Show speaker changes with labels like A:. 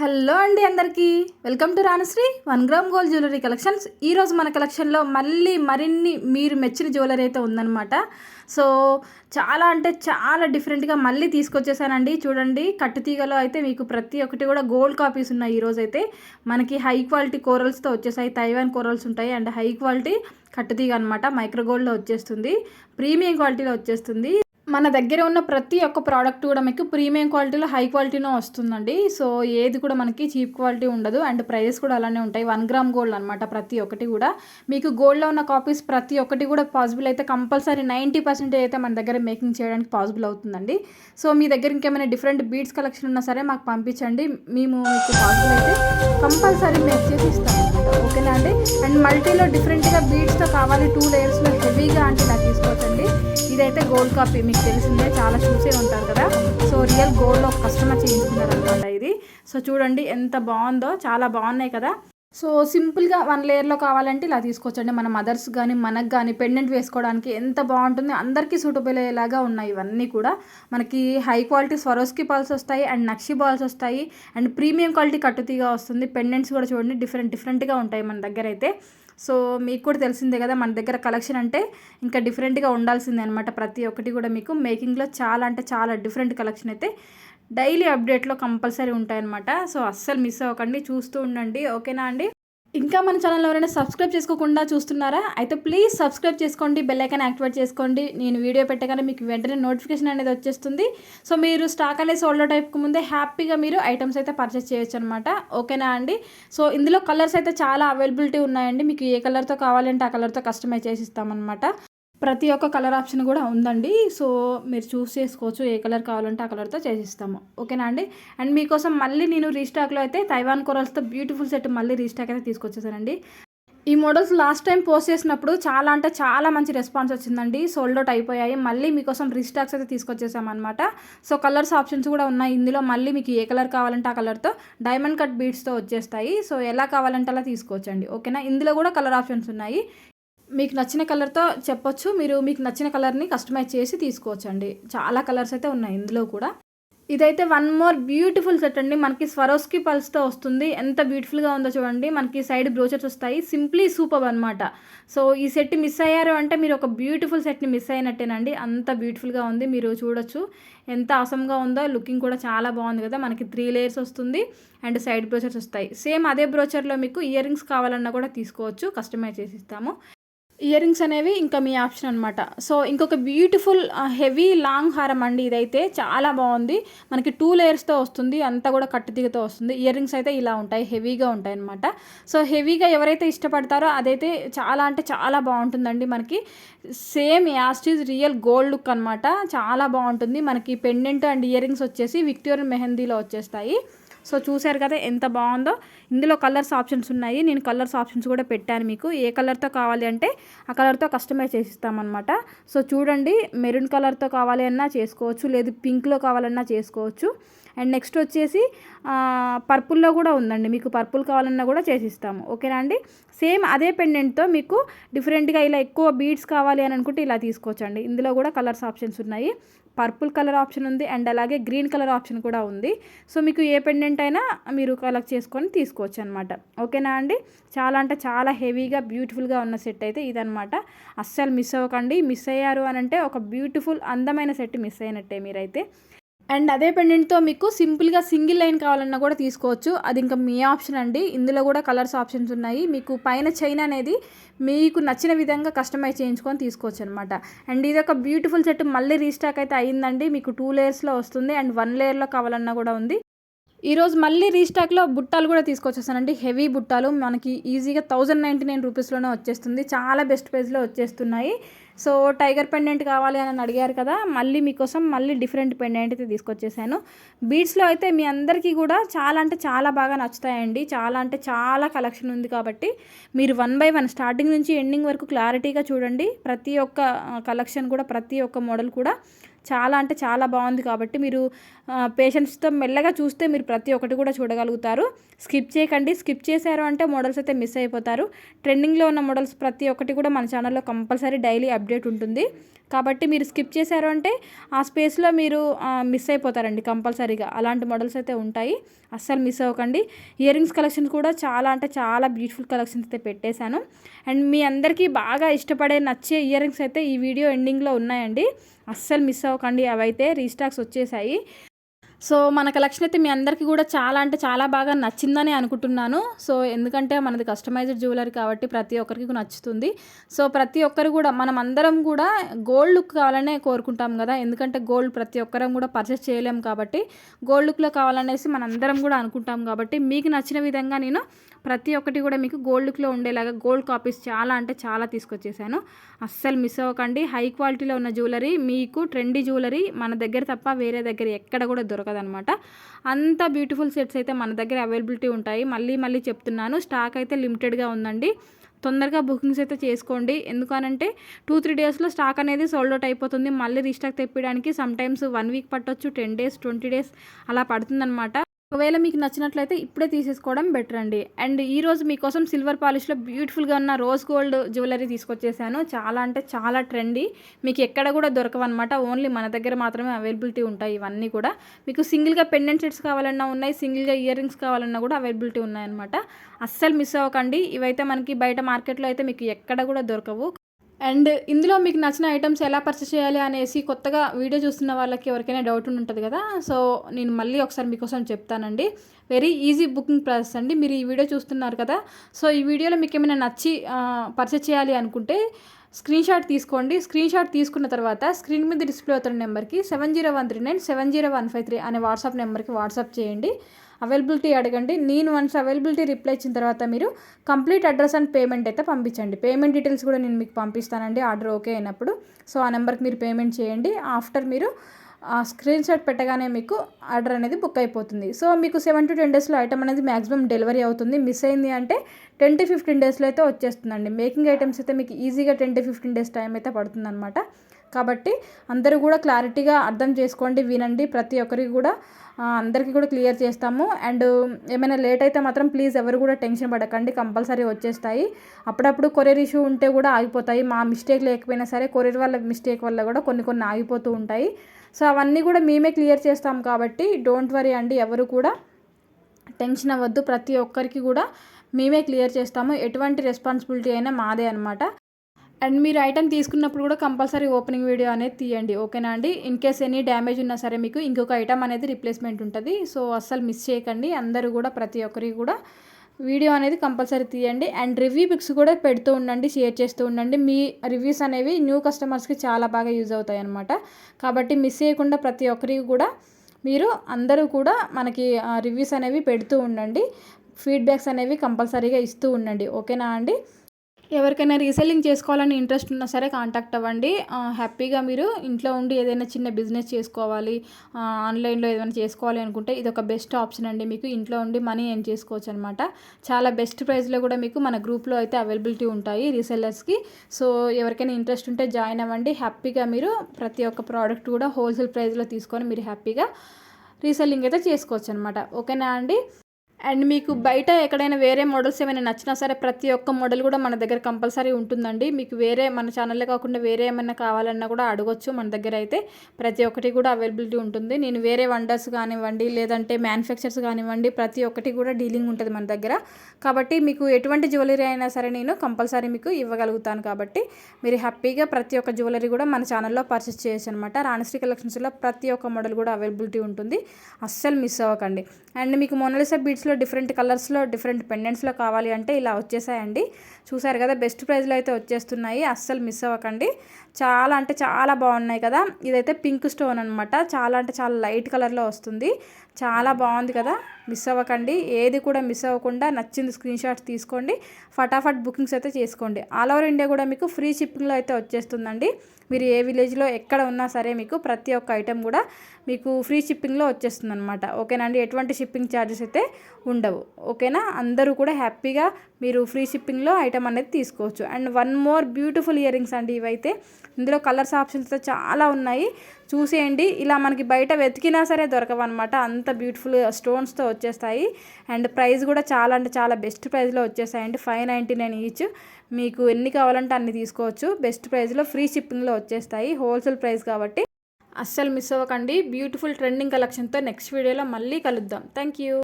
A: Hello అండి అందరికీ. Welcome to Ranasri one gram gold jewellery collections. ఈరోజు మన కలెక్షన్లో మళ్ళీ మరిన్ని మీరు మెచ్చిన జ్యువెలరీ అయితే ఉందన్నమాట. సో చాలా అంటే చాలా డిఫరెంట్గా మళ్ళీ తీసుకొచ్చేసానండి. చూడండి కట్టుతీగలో అయితే మీకు ప్రతి ఒక్కటి కూడా గోల్డ్ కాపీస్ ఉన్నాయి ఈరోజు అయితే. మనకి హై క్వాలిటీ కోరల్స్తో వచ్చేసాయి. తైవాన్ కోరల్స్ ఉంటాయి. అండ్ హై క్వాలిటీ కట్టుతీగ అనమాట మైక్రో గోల్డ్లో వచ్చేస్తుంది. ప్రీమియం క్వాలిటీలో వచ్చేస్తుంది. మన దగ్గర ఉన్న ప్రతి ఒక్క ప్రోడక్ట్ కూడా మీకు ప్రీమియం క్వాలిటీలో హై క్వాలిటీలో వస్తుందండి. సో ఏది కూడా మనకి చీప్ క్వాలిటీ ఉండదు. అండ్ ప్రైజెస్ కూడా అలానే ఉంటాయి. వన్ గ్రామ్ గోల్డ్ అనమాట ప్రతి ఒక్కటి కూడా. మీకు గోల్డ్లో ఉన్న కాపీస్ ప్రతి ఒక్కటి కూడా పాసిబుల్ అయితే కంపల్సరీ నైంటీ పర్సెంటేజ్ అయితే మన దగ్గర మేకింగ్ చేయడానికి పాసిబుల్ అవుతుందండి. సో మీ దగ్గర ఇంకేమైనా డిఫరెంట్ బీడ్స్ కలెక్షన్ ఉన్నా సరే మాకు పంపించండి. మేము మీకు పాసిబుల్ అయితే కంపల్సరీ మేక్ చేసి ఇస్తాము ఓకేనా అండి? అండ్ మల్టీలో డిఫరెంట్గా బీడ్స్తో కావాలి టూ లేయర్స్లో హెవీగా అంటే నాకు తీసుకోవచ్చండి. ఇదైతే గోల్డ్ కాపీ మీకు తెలిసిందే చాలా చూసే ఉంటారు కదా. సో రియల్ గోల్డ్లో ఒక కస్టమర్ చేయించుకున్నారు అనమాట ఇది. సో చూడండి ఎంత బాగుందో చాలా బాగున్నాయి కదా. సో సింపుల్గా వన్ లేయర్లో కావాలంటే ఇలా తీసుకోవచ్చండి. మన మదర్స్ కానీ మనకు కానీ పెండెంట్ వేసుకోవడానికి ఎంత బాగుంటుంది అందరికీ సూటబుల్ అయ్యేలాగా ఉన్నాయి ఇవన్నీ కూడా. మనకి హై క్వాలిటీ స్వరోస్కి బాల్స్ వస్తాయి అండ్ నక్షి బాల్స్ వస్తాయి అండ్ ప్రీమియం క్వాలిటీ కట్టుతీగా వస్తుంది. పెండెంట్స్ కూడా చూడండి డిఫరెంట్ డిఫరెంట్గా ఉంటాయి మన దగ్గర అయితే. సో మీకు కూడా తెలిసిందే కదా మన దగ్గర కలెక్షన్ అంటే ఇంకా డిఫరెంట్గా ఉండాల్సిందే అనమాట ప్రతి ఒక్కటి కూడా మీకు. మేకింగ్లో చాలా అంటే చాలా డిఫరెంట్ కలెక్షన్ అయితే డైలీ అప్డేట్లో కంపల్సరీ ఉంటాయన్నమాట. సో అస్సలు మిస్ అవ్వకండి చూస్తూ ఉండండి. ఓకేనా అండి? ఇంకా మన ఛానల్ ఎవరైనా సబ్స్క్రైబ్ చేసుకోకుండా చూస్తున్నారా? అయితే ప్లీజ్ సబ్స్క్రైబ్ చేసుకోండి బెల్ ఐకాన్ యాక్టివేట్ చేసుకోండి. నేను వీడియో పెట్టగానే మీకు వెంటనే నోటిఫికేషన్ అనేది వచ్చేస్తుంది. సో మీరు స్టాక్ అనేది సోల్డ్ అవుట్ అయిపోక ముందే హ్యాపీగా మీరు ఐటమ్స్ అయితే పర్చేస్ చేయొచ్చు అనమాట ఓకేనా అండి? సో ఇందులో కలర్స్ అయితే చాలా అవైలబిలిటీ ఉన్నాయండి. మీకు ఏ కలర్తో కావాలంటే ఆ కలర్తో కస్టమైజ్ చేసి ఇస్తామన్నమాట. ప్రతి ఒక్క కలర్ ఆప్షన్ కూడా ఉందండి. సో మీరు చూస్ చేసుకోవచ్చు. ఏ కలర్ కావాలంటే ఆ కలర్తో చేసిస్తాము. ఓకేనా అండి? అండ్ మీకోసం మళ్ళీ నేను రీస్టాక్లో అయితే తైవాన్ కొరల్స్తో బ్యూటిఫుల్ సెట్ మళ్ళీ రీస్టాక్ అయితే తీసుకొచ్చేసానండి. ఈ మోడల్స్ లాస్ట్ టైం పోస్ట్ చేసినప్పుడు చాలా అంటే చాలా మంచి రెస్పాన్స్ వచ్చిందండి. సోల్డ్ అవుట్ అయిపోయాయి. మళ్ళీ మీకోసం రీస్టాక్స్ అయితే తీసుకొచ్చేసామన్నమాట. సో కలర్స్ ఆప్షన్స్ కూడా ఉన్నాయి. ఇందులో మళ్ళీ మీకు ఏ కలర్ కావాలంటే ఆ కలర్తో డైమండ్ కట్ బీడ్స్తో వచ్చేస్తాయి. సో ఎలా కావాలంటే అలా తీసుకోవచ్చండి. ఓకేనా? ఇందులో కూడా కలర్ ఆప్షన్స్ ఉన్నాయి. మీకు నచ్చిన కలర్తో చెప్పొచ్చు. మీరు మీకు నచ్చిన కలర్ని కస్టమైజ్ చేసి తీసుకోవచ్చండి. చాలా కలర్స్ అయితే ఉన్నాయి ఇందులో కూడా. ఇదైతే వన్ మోర్ బ్యూటిఫుల్ సెట్ అండి. మనకి స్వరోస్కి పల్స్తో వస్తుంది. ఎంత బ్యూటిఫుల్గా ఉందో చూడండి. మనకి సైడ్ బ్రోచర్స్ వస్తాయి. సింప్లీ సూపర్ అనమాట సో ఈ సెట్ మిస్ అయ్యారు అంటే మీరు ఒక బ్యూటిఫుల్ సెట్ని మిస్ అయినట్టేనండి. అంత బ్యూటిఫుల్గా ఉంది. మీరు చూడొచ్చు. ఎంత అసంగా ఉందో. లుకింగ్ కూడా చాలా బాగుంది కదా. మనకి త్రీ లేయర్స్ వస్తుంది అండ్ సైడ్ బ్రోచర్స్ వస్తాయి. సేమ్ అదే బ్రోచర్లో మీకు ఇయర్ రింగ్స్ కావాలన్నా కూడా తీసుకోవచ్చు. కస్టమైజ్ చేసి ఇస్తాము. ఇయర్ రింగ్స్ అనేవి ఇంకా మీ ఆప్షన్ అనమాట సో ఇంకొక బ్యూటిఫుల్ హెవీ లాంగ్ హారం అండి ఇదైతే. చాలా బాగుంది. మనకి టూ లేయర్స్తో వస్తుంది. అంతా కూడా కట్టుదిగతో వస్తుంది. ఇయర్ రింగ్స్ అయితే ఇలా ఉంటాయి. హెవీగా ఉంటాయి అనమాట సో హెవీగా ఎవరైతే ఇష్టపడతారో అదైతే చాలా అంటే చాలా బాగుంటుందండి మనకి. సేమ్ యాస్టీజ్ రియల్ గోల్డ్ లుక్ అనమాట చాలా బాగుంటుంది. మనకి పెండెంట్ అండ్ ఇయర్ రింగ్స్ వచ్చేసి విక్టోరియన్ మెహందీలో వచ్చేస్తాయి. సో చూశారు కదా ఎంత బాగుందో. ఇందులో కలర్స్ ఆప్షన్స్ ఉన్నాయి. నేను కలర్స్ ఆప్షన్స్ కూడా పెట్టాను మీకు. ఏ కలర్తో కావాలి అంటే ఆ కలర్తో కస్టమైజ్ చేసిస్తామన్నమాట. సో చూడండి మెరూన్ కలర్తో కావాలి అన్నా చేసుకోవచ్చు లేదు పింక్లో కావాలన్నా చేసుకోవచ్చు. అండ్ నెక్స్ట్ వచ్చేసి పర్పుల్లో కూడా ఉందండి. మీకు పర్పుల్ కావాలన్నా కూడా చేసిస్తాము. ఓకేనా అండి? సేమ్ అదే పెండెంట్తో మీకు డిఫరెంట్గా ఇలా ఎక్కువ బీడ్స్ కావాలి అని అనుకుంటే ఇలా తీసుకోవచ్చండి. ఇందులో కూడా కలర్స్ ఆప్షన్స్ ఉన్నాయి. పర్పుల్ కలర్ ఆప్షన్ ఉంది అండ్ అలాగే గ్రీన్ కలర్ ఆప్షన్ కూడా ఉంది. సో మీకు ఏ పెండెంట్ అయినా మీరు కలెక్ట్ చేసుకొని తీసుకోవచ్చు అనమాట ఓకేనా అండి? చాలా అంటే చాలా హెవీగా బ్యూటిఫుల్గా ఉన్న సెట్ అయితే ఇదనమాట అస్సలు మిస్ అవ్వకండి. మిస్ అయ్యారు అని అంటే ఒక బ్యూటిఫుల్ అందమైన సెట్ మిస్ అయినట్టే మీరైతే. అండ్ అదే పెండెంట్తో మీకు సింపుల్గా సింగిల్ లైన్ కావాలన్నా కూడా తీసుకోవచ్చు. అది ఇంకా మీ ఆప్షన్ అండి. ఇందులో కూడా కలర్స్ ఆప్షన్స్ ఉన్నాయి. మీకు పైన చైన్ అనేది మీకు నచ్చిన విధంగా కస్టమైజ్ చేయించుకొని తీసుకోవచ్చు అనమాట అండ్ ఇది ఒక బ్యూటిఫుల్ సెట్. మళ్ళీ రీస్టాక్ అయితే అయిందండి మీకు టూ లేయర్స్లో వస్తుంది. అండ్ వన్ లేయర్లో కావాలన్నా కూడా ఉంది. ఈరోజు మళ్ళీ రీస్టాక్లో బుట్టాలు కూడా తీసుకొచ్చేస్తానండి హెవీ బుట్టాలు. మనకి ఈజీగా థౌజండ్ నైంటీ నైన్ రూపీస్లోనే వచ్చేస్తుంది. చాలా బెస్ట్ ప్రైస్లో వచ్చేస్తున్నాయి. సో టైగర్ పెండెంట్ కావాలి అని అడిగారు కదా మళ్ళీ మీకోసం మళ్ళీ డిఫరెంట్ పెండెంట్ అయితే తీసుకొచ్చేసాను. బీడ్స్లో అయితే మీ అందరికీ కూడా చాలా అంటే చాలా బాగా నచ్చుతాయండి. చాలా అంటే చాలా కలెక్షన్ ఉంది కాబట్టి మీరు వన్ బై వన్ స్టార్టింగ్ నుంచి ఎండింగ్ వరకు క్లారిటీగా చూడండి. ప్రతి ఒక్క కలెక్షన్ కూడా ప్రతి ఒక్క మోడల్ కూడా చాలా అంటే చాలా బాగుంది కాబట్టి మీరు పేషెంట్స్తో మెల్లగా చూస్తే మీరు ప్రతి ఒక్కటి కూడా చూడగలుగుతారు. స్కిప్ చేయకండి. స్కిప్ చేశారు అంటే మోడల్స్ అయితే మిస్ అయిపోతారు. ట్రెండింగ్లో ఉన్న మోడల్స్ ప్రతి ఒక్కటి కూడా మన ఛానల్లో కంపల్సరీ డైలీ అప్డేట్ ఉంటుంది. కాబట్టి మీరు స్కిప్ చేశారు అంటే ఆ స్పేస్లో మీరు మిస్ అయిపోతారండి కంపల్సరీగా. అలాంటి మోడల్స్ అయితే ఉంటాయి. అస్సలు మిస్ అవ్వకండి. ఇయర్ రింగ్స్ కలెక్షన్ కూడా చాలా అంటే చాలా బ్యూటిఫుల్ కలెక్షన్స్ అయితే పెట్టేశాను. అండ్ మీ అందరికీ బాగా ఇష్టపడే నచ్చే ఇయర్ రింగ్స్ అయితే ఈ వీడియో ఎండింగ్లో ఉన్నాయండి. అస్సలు మిస్ అవ్వకండి. అవైతే రీస్టాక్స్ వచ్చేసాయి. సో మన కలెక్షన్ అయితే మీ అందరికీ కూడా చాలా అంటే చాలా బాగా నచ్చిందని అనుకుంటున్నాను. సో ఎందుకంటే మనది కస్టమైజ్డ్ జ్యువెలరీ కాబట్టి ప్రతి ఒక్కరికి నచ్చుతుంది. సో ప్రతి ఒక్కరు కూడా మనం అందరం కూడా గోల్డ్ లుక్ కావాలనే కోరుకుంటాం కదా. ఎందుకంటే గోల్డ్ ప్రతి ఒక్కరం కూడా పర్చేస్ చేయలేం కాబట్టి గోల్డ్ లుక్లో కావాలనేసి మనందరం కూడా అనుకుంటాం కాబట్టి మీకు నచ్చిన విధంగా నేను ప్రతి ఒక్కటి కూడా మీకు గోల్డ్లో ఉండేలాగా గోల్డ్ కాపీస్ చాలా అంటే చాలా తీసుకొచ్చేసాను. అస్సలు మిస్ అవ్వకండి. హై క్వాలిటీలో ఉన్న జ్యువెలరీ మీకు ట్రెండీ జ్యువెలరీ మన దగ్గర తప్ప వేరే దగ్గర ఎక్కడ కూడా దొరకదనమాట అంత బ్యూటిఫుల్ సెట్స్ అయితే మన దగ్గర అవైలబిలిటీ ఉంటాయి. మళ్ళీ మళ్ళీ చెప్తున్నాను స్టాక్ అయితే లిమిటెడ్గా ఉందండి. తొందరగా బుకింగ్స్ అయితే చేసుకోండి. ఎందుకనంటే టూ త్రీ డేస్లో స్టాక్ అనేది సోల్డ్ అవుట్ అయిపోతుంది. మళ్ళీ రీస్టాక్ తెప్పడానికి సమ్ టైమ్స్ వన్ వీక్ పట్టొచ్చు టెన్ డేస్ ట్వంటీ డేస్ అలా పడుతుందన్నమాట. ఒకవేళ మీకు నచ్చినట్లయితే ఇప్పుడే తీసేసుకోవడం బెటర్ అండి. అండ్ ఈరోజు మీకోసం సిల్వర్ పాలిష్లో బ్యూటిఫుల్గా ఉన్న రోజ్ గోల్డ్ జ్యువెలరీ తీసుకొచ్చేసాను. చాలా అంటే చాలా ట్రెండీ మీకు ఎక్కడ కూడా దొరకవన్నమాట. ఓన్లీ మన దగ్గర మాత్రమే అవైలబిలిటీ ఉంటాయి ఇవన్నీ కూడా. మీకు సింగిల్గా పెండెంట్ సెట్స్ కావాలన్నా ఉన్నాయి సింగిల్గా ఇయర్ రింగ్స్ కావాలన్నా కూడా అవైలబిలిటీ ఉన్నాయన్నమాట. అస్సలు మిస్ అవ్వకండి. ఇవైతే మనకి బయట మార్కెట్లో అయితే మీకు ఎక్కడ కూడా దొరకవు. అండ్ ఇందులో మీకు నచ్చిన ఐటమ్స్ ఎలా పర్చేస్ చేయాలి అనేసి కొత్తగా వీడియో చూస్తున్న వాళ్ళకి ఎవరికైనా డౌట్ ఉంటుంది కదా? సో నేను మళ్ళీ ఒకసారి మీకోసం చెప్తానండి. వెరీ ఈజీ బుకింగ్ ప్రాసెస్ అండి. మీరు ఈ వీడియో చూస్తున్నారు కదా? సో ఈ వీడియోలో మీకు ఏమైనా నచ్చి పర్చేస్ చేయాలి అనుకుంటే స్క్రీన్ షాట్ తీసుకోండి. స్క్రీన్ షాట్ తీసుకున్న తర్వాత స్క్రీన్ మీద డిస్ప్లే అవుతున్న నెంబర్కి seven zero one three nine seven zero one five three అనే వాట్సాప్ నెంబర్కి వాట్సాప్ చేయండి. అవైలబిలిటీ అడగండి. నేను వన్స్ అవైలబిలిటీ రిప్లై ఇచ్చిన తర్వాత మీరు కంప్లీట్ అడ్రస్ అండ్ పేమెంట్ అయితే పంపించండి. పేమెంట్ డీటెయిల్స్ కూడా నేను మీకు పంపిస్తానండి. ఆర్డర్ ఓకే అయినప్పుడు. సో ఆ నెంబర్కి మీరు పేమెంట్ చేయండి. ఆఫ్టర్ మీరు స్క్రీన్ షాట్ పెట్టగానే మీకు ఆర్డర్ అనేది బుక్ అయిపోతుంది. సో మీకు సెవెన్ టు టెన్ డేస్లో ఐటమ్ అనేది మ్యాక్సిమం డెలివరీ అవుతుంది. మిస్ అయింది అంటే టెన్ టు ఫిఫ్టీన్ డేస్లో అయితే వచ్చేస్తుందండి. మేకింగ్ ఐటమ్స్ అయితే మీకు ఈజీగా ten to fifteen days time అయితే పడుతుందన్నమాట. కాబట్టి అందరూ కూడా క్లారిటీగా అర్థం చేసుకోండి వినండి. ప్రతి ఒక్కరికి కూడా అందరికీ కూడా క్లియర్ చేస్తాము. అండ్ ఏమైనా లేట్ అయితే మాత్రం ప్లీజ్ ఎవరు కూడా టెన్షన్ పడకండి కంపల్సరీ వచ్చేస్తాయి. అప్పుడప్పుడు కొరియర్ ఇష్యూ ఉంటే కూడా ఆగిపోతాయి. మా మిస్టేక్ లేకపోయినా సరే కొరియర్ వాళ్ళ మిస్టేక్ వల్ల కూడా కొన్ని కొన్ని ఆగిపోతూ ఉంటాయి. సో అవన్నీ కూడా మేమే క్లియర్ చేస్తాం కాబట్టి డోంట్ వరీ అండి ఎవరు కూడా టెన్షన్ అవ్వద్దు. ప్రతి ఒక్కరికి కూడా మేమే క్లియర్ చేస్తాము. ఎటువంటి రెస్పాన్సిబిలిటీ అయినా మాదే అనమాట అండ్ మీరు ఐటమ్ తీసుకున్నప్పుడు కూడా కంపల్సరీ ఓపెనింగ్ వీడియో అనేది తీయండి ఓకేనా అండి? ఇన్ కేస్ ఎనీ డ్యామేజ్ ఉన్నా సరే మీకు ఇంకొక ఐటమ్ అనేది రిప్లేస్మెంట్ ఉంటుంది. సో అస్సలు మిస్ చేయకండి. అందరూ కూడా ప్రతి ఒక్కరికి కూడా వీడియో అనేది కంపల్సరీ తీయండి. అండ్ రివ్యూ పిక్స్ కూడా పెడుతూ ఉండండి షేర్ చేస్తూ ఉండండి. మీ రివ్యూస్ అనేవి న్యూ కస్టమర్స్కి చాలా బాగా యూజ్ అవుతాయి అనమాట కాబట్టి మిస్ చేయకుండా ప్రతి ఒక్కరికి కూడా మీరు అందరూ కూడా మనకి రివ్యూస్ అనేవి పెడుతూ ఉండండి. ఫీడ్బ్యాక్స్ అనేవి కంపల్సరీగా ఇస్తూ ఉండండి ఓకేనా అండి? ఎవరికైనా రీసెల్లింగ్ చేసుకోవాలని ఇంట్రెస్ట్ ఉన్నా సరే కాంటాక్ట్ అవ్వండి. హ్యాపీగా మీరు ఇంట్లో ఉండి ఏదైనా చిన్న బిజినెస్ చేసుకోవాలి ఆన్లైన్లో ఏదైనా చేసుకోవాలి అనుకుంటే ఇది ఒక బెస్ట్ ఆప్షన్ అండి. మీకు ఇంట్లో ఉండి మనీ ఏం చేసుకోవచ్చు అనమాట చాలా బెస్ట్ ప్రైస్లో కూడా మీకు మన గ్రూప్లో అయితే అవైలబిలిటీ ఉంటాయి రీసెల్లర్స్కి. సో ఎవరికైనా ఇంట్రెస్ట్ ఉంటే జాయిన్ అవ్వండి. హ్యాపీగా మీరు ప్రతి ఒక్క ప్రోడక్ట్ కూడా హోల్సేల్ ప్రైస్లో తీసుకొని మీరు హ్యాపీగా రీసెల్లింగ్ అయితే చేసుకోవచ్చు అనమాట ఓకేనా అండి? అండ్ మీకు బయట ఎక్కడైనా వేరే మోడల్స్ ఏమైనా నచ్చినా సరే ప్రతి ఒక్క మోడల్ కూడా మన దగ్గర కంపల్సరీ ఉంటుందండి. మీకు వేరే మన ఛానల్లో కాకుండా వేరే ఏమైనా కావాలన్నా కూడా అడగొచ్చు మన దగ్గర అయితే. ప్రతి ఒక్కటి కూడా అవైలబిలిటీ ఉంటుంది. నేను వేరే వండర్స్ కానివ్వండి లేదంటే మ్యానుఫ్యాక్చర్స్ కానివ్వండి ప్రతి ఒక్కటి కూడా డీలింగ్ ఉంటుంది మన దగ్గర. కాబట్టి మీకు ఎటువంటి జ్యువెలరీ అయినా సరే నేను కంపల్సరీ మీకు ఇవ్వగలుగుతాను కాబట్టి మీరు హ్యాపీగా ప్రతి ఒక్క జ్యువెలరీ కూడా మన ఛానల్లో పర్చేస్ చేయొచ్చు అనమాట రాణశ్రీ కలెక్షన్స్లో ప్రతి ఒక్క మోడల్ కూడా అవైలబిలిటీ ఉంటుంది. అస్సలు మిస్ అవ్వకండి. అండ్ మీకు మొనలిసా బీట్స్లో కలర్స్లో డిఫరెంట్ కలర్స్లో డిఫరెంట్ పెండెంట్స్లో కావాలి అంటే ఇలా వచ్చేసాయండి. చూసారు కదా బెస్ట్ ప్రైస్లో అయితే వచ్చేస్తున్నాయి. అస్సలు మిస్ అవ్వకండి. చాలా అంటే చాలా బాగున్నాయి కదా. ఇదైతే పింక్ స్టోన్ అనమాట చాలా అంటే చాలా లైట్ కలర్లో వస్తుంది. చాలా బాగుంది కదా. మిస్ అవ్వకండి. ఏది కూడా మిస్ అవ్వకుండా నచ్చింది స్క్రీన్ షాట్స్ తీసుకోండి. ఫటాఫట్ బుకింగ్స్ అయితే చేసుకోండి. ఆల్ ఓవర్ ఇండియా కూడా మీకు ఫ్రీ షిప్పింగ్లో అయితే వచ్చేస్తుందండి. మీరు ఏ విలేజ్లో ఎక్కడ ఉన్నా సరే మీకు ప్రతి ఒక్క ఐటెం కూడా మీకు ఫ్రీ షిప్పింగ్లో వచ్చేస్తుంది అనమాట ఓకేనా అండి? ఎటువంటి షిప్పింగ్ ఛార్జెస్ అయితే ఉండవు. ఓకేనా? అందరూ కూడా హ్యాపీగా మీరు ఫ్రీ షిప్పింగ్లో ఐటెం అనేది తీసుకోవచ్చు. And one more beautiful earrings అండి ఇవైతే. ఇందులో కలర్స్ ఆప్షన్స్ చాలా ఉన్నాయి. చూసేయండి. ఇలా మనకి బయట వెతికినా సరే దొరకవన్నమాట. అంత బ్యూటిఫుల్ స్టోన్స్తో వచ్చేస్తాయి. అండ్ ప్రైస్ కూడా చాలా అంటే చాలా బెస్ట్ ప్రైస్లో వచ్చేస్తాయండి ఫైవ్ నైంటీ నైన్ ఈచ్. మీకు ఎన్ని కావాలంటే అన్ని తీసుకోవచ్చు. బెస్ట్ ప్రైస్లో ఫ్రీ షిప్పింగ్లో వచ్చేస్తాయి. హోల్సేల్ ప్రైస్ కాబట్టి. అస్సలు మిస్ అవ్వకండి. బ్యూటిఫుల్ ట్రెండింగ్ కలెక్షన్తో నెక్స్ట్ వీడియోలో మళ్ళీ కలుద్దాం. Thank you.